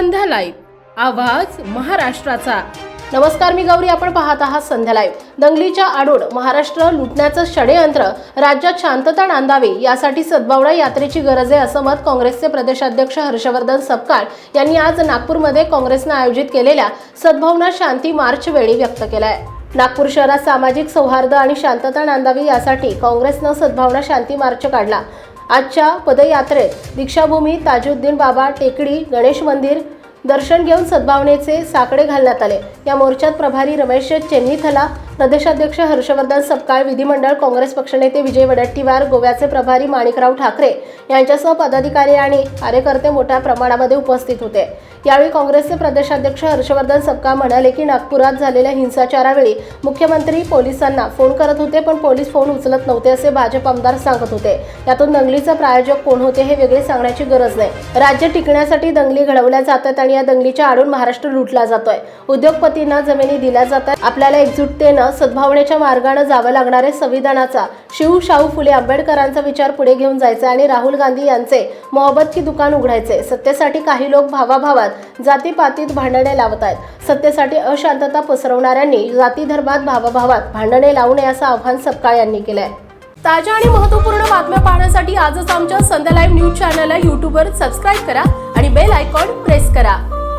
संध्या live. आवाज महाराष्ट्राचा. नमस्कार मी गौरी. आपण पाहत आहात संध्या लाईव्ह. दंगलीच्या आडोड महाराष्ट्र लुटण्याचं षडयंत्र राज्यात शांतता नांदावी यासाठी सद्भावना यात्रेची गरज आहे असं मत काँग्रेसचे प्रदेशाध्यक्ष हर्षवर्धन सपकाळ यांनी आज नागपूरमध्ये काँग्रेसनं आयोजित केलेल्या सद्भावना शांती मार्च वेळी व्यक्त केलं आहे नागपूर शहरात सामाजिक सौहार्द आणि शांतता नांदावी यासाठी काँग्रेसनं सद्भावना शांती मार्च काढला. आजच्या पदयात्रेत दीक्षाभूमी ताजुद्दीन बाबा टेकडी गणेश मंदिर दर्शन घेऊन सद्भावनेचे साकडे घालण्यात आले. या मोर्चात प्रभारी रमेश चेन्नीथला प्रदेशाध्यक्ष हर्षवर्धन सपकाळ विधिमंडळ काँग्रेस पक्षनेते विजय वडट्टीवार गोव्याचे प्रभारी माणिकराव ठाकरे यांच्यासह पदाधिकारी आणि कार्यकर्ते मोठ्या प्रमाणामध्ये उपस्थित होते. यावेळी काँग्रेसचे प्रदेशाध्यक्ष हर्षवर्धन सपकाळ म्हणाले की नागपुरात झालेल्या हिंसाचारावेळी मुख्यमंत्री पोलिसांना फोन करत होते पण पोलीस फोन उचलत नव्हते असे भाजप आमदार सांगत होते. यातून दंगलीचा प्रायोजक कोण होते हे वेगळे सांगण्याची गरज नाही. राज्य टिकण्यासाठी दंगली घडवल्या जातात आणि या दंगलीच्या आडून महाराष्ट्र लुटला जातोय. उद्योगपतींना जमिनी दिल्या जातात. आपल्याला एकजुटतेनं सद्भावनेच्या मार्गाने जावं लागणार आहे संविधानाचा शिव शाहू फुले आंबेडकरांचा विचार पुढे घेऊन जायचा आणि राहुल गांधी यांचे मोहब्बत की दुकान उघडायचे. सत्तेसाठी काही लोक भावाभावात जातीपातीत भांडणे लावत आहेत. सत्तेसाठी अशांतता पसरवणाऱ्यांनी जाती धर्मात भावाभावात भांडणे लावू नये असं आव्हान सपकाळ यांनी केलंय. ताज्या आणि महत्त्वपूर्ण बातम्या पाहण्यासाठी आजच आमच्या संध्या लाईव्ह न्यूज चॅनलला यूट्यूबवर सबस्क्राईब करा आणि बेल आयकॉन प्रेस करा.